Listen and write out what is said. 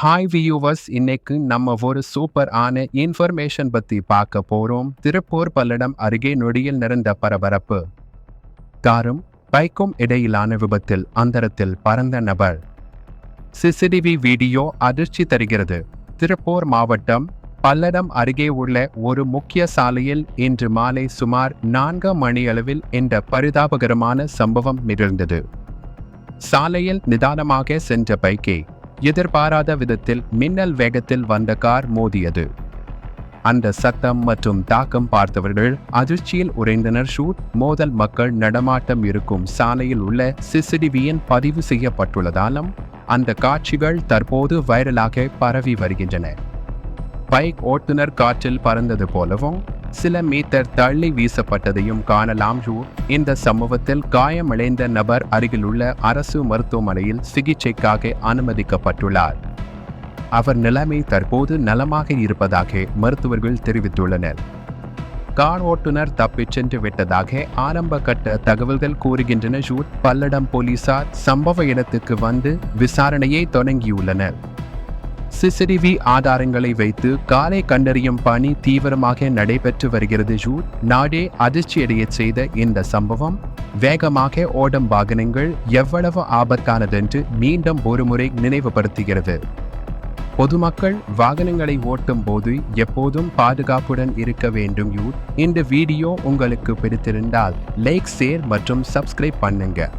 Hi viewers இன்னைக்கு நம்ம ஒரு சூப்பர் ஆன இன்ஃபர்மேஷன் பத்தி பார்க்க போறோம். திருப்பூர் பல்லடம் அருகே நொடியில் நிறைந்த பரபரப்பு. காரும் பைக்கும் இடையிலான விபத்தில் அந்தரத்தில் பறந்த நபர். சிசிடிவி வீடியோ அதிர்ச்சி தருகிறது. திருப்பூர் மாவட்டம் பல்லடம் அருகே உள்ள ஒரு முக்கிய சாலையில் இன்று மாலை சுமார் நான்கு மணியளவில் இந்த பரிதாபகரமான சம்பவம் நிகழ்ந்தது. சாலையில் நிதானமாக சென்ற பைக்கை எதிர்பாராத விதத்தில் மின்னல் வேகத்தில் வந்த கார் மோதியது. அந்த சத்தம் மற்றும் தாக்கம் பார்த்தவர்கள் அதிர்ச்சியில் உறைந்தனர். ஷூட் மோதல் மக்கள் நடமாட்டம் இருக்கும் சாலையில் உள்ள சிசிடிவியின் பதிவு செய்யப்பட்டுள்ளதாலும் அந்த காட்சிகள் தற்போது வைரலாக பரவி வருகின்றன. பைக் ஓட்டுநர் காற்றில் பறந்தது போலவும் சில மீட்டர் தள்ளி வீசப்பட்டதையும் காணலாம். ஜூ இந்த சம்பவத்தில் காயமடைந்த நபர் அருகிலுள்ள அரசு மருத்துவமனையில் சிகிச்சைக்காக அனுமதிக்கப்பட்டுள்ளார். அவர் நிலைமை தற்போது நலமாக இருப்பதாக மருத்துவர்கள் தெரிவித்துள்ளனர். கார் ஓட்டுநர் தப்பிச் சென்று விட்டதாக ஆரம்ப கட்ட தகவல்கள் கூறுகின்றன. ஜூட் பல்லடம் போலீசார் சம்பவ இடத்துக்கு வந்து விசாரணையை தொடங்கியுள்ளனர். சிசிடிவி ஆதாரங்களை வைத்து காரை கண்டறியும் பணி தீவிரமாக நடைபெற்று வருகிறது ஜூட் நாடே அதிர்ச்சியடையச் செய்த இந்த சம்பவம் வேகமாக ஓடும் வாகனங்கள் எவ்வளவு ஆபத்தானதென்று மீண்டும் ஒருமுறை நினைவுபடுத்துகிறது. பொதுமக்கள் வாகனங்களை ஓட்டும் போது எப்போதும் பாதுகாப்புடன் இருக்க வேண்டும் யூத் இந்த வீடியோ உங்களுக்கு பிடித்திருந்தால் லைக் ஷேர் மற்றும் சப்ஸ்கிரைப் பண்ணுங்க.